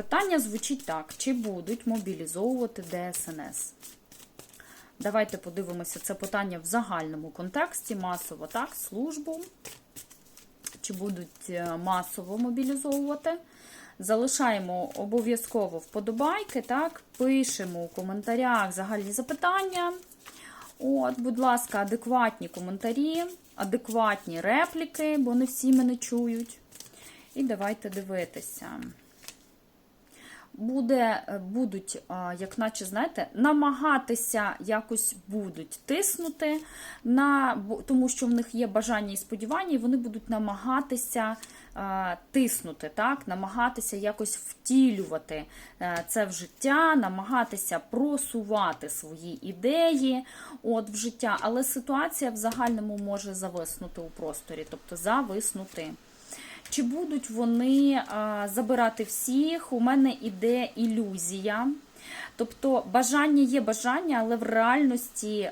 Питання звучить так: чи будуть мобілізовувати ДСНС? Давайте подивимося це питання в загальному контексті. Масово так, службу. Чи будуть е, масово мобілізовувати? Залишаємо обов'язково вподобайки, так, пишемо у коментарях загальні запитання. От, будь ласка, адекватні коментарі, адекватні репліки, бо не всі мене чують. І давайте дивитися. Буде, е, будуть, як наче, знаєте, намагатися якось будуть тиснути, на, тому що в них є бажання і сподівання, і вони будуть намагатися тиснути, так? намагатися якось втілювати е, це в життя, намагатися просувати свої ідеї от, в життя, але ситуація в загальному може зависнути у просторі, тобто зависнути. Чи будуть вони забирати всіх? У мене іде ілюзія. Тобто бажання є бажання, але в реальності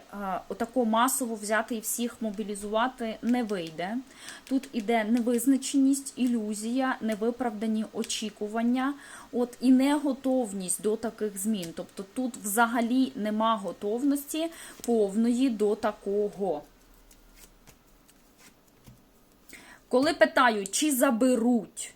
отако масово взяти і всіх мобілізувати не вийде. Тут іде невизначеність, ілюзія, невиправдані очікування, от і неготовність до таких змін. Тобто тут взагалі нема готовності повної до такого. Коли питаю, чи заберуть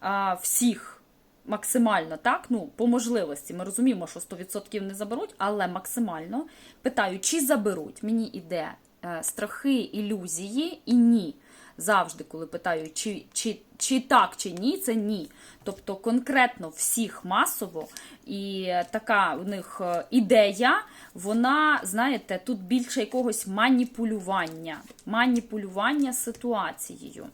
а, всіх максимально, так, ну, по можливості, ми розуміємо, що 100% не заберуть, але максимально. Питаю, чи заберуть, мені іде е, страхи, ілюзії і ні. Завжди, коли питаю, чи, чи, чи так, чи ні, це ні. Тобто конкретно всіх масово, і така у них е, ідея, вона, знаєте, тут більше якогось маніпулювання, маніпулювання ситуацією.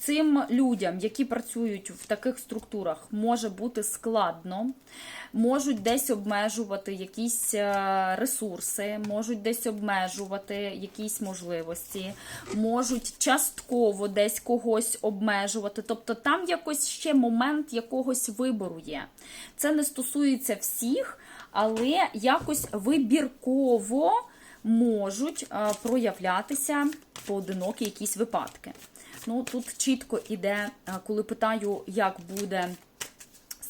Цим людям, які працюють в таких структурах, може бути складно, можуть десь обмежувати якісь е, ресурси, можуть десь обмежувати якісь можливості, можуть частково десь когось обмежувати. Тобто там якось ще момент якогось вибору є. Це не стосується всіх, але якось вибірково можуть е, проявлятися поодинокі якісь випадки. Ну, тут чітко іде, е, коли питаю, як буде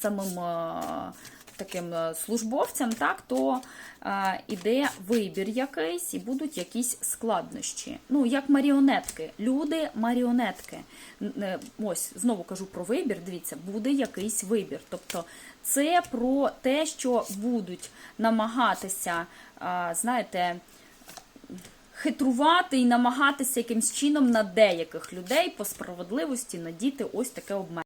самим е, таким е, службовцям, так, то е, іде вибір якийсь і будуть якісь складнощі. Ну, як маріонетки. Люди маріонетки. Ось, знову кажу про вибір. Дивіться, буде якийсь вибір. Тобто це про те, що будуть намагатися, знаєте, хитрувати і намагатися якимсь чином на деяких людей по справедливості надіти ось таке обмеження.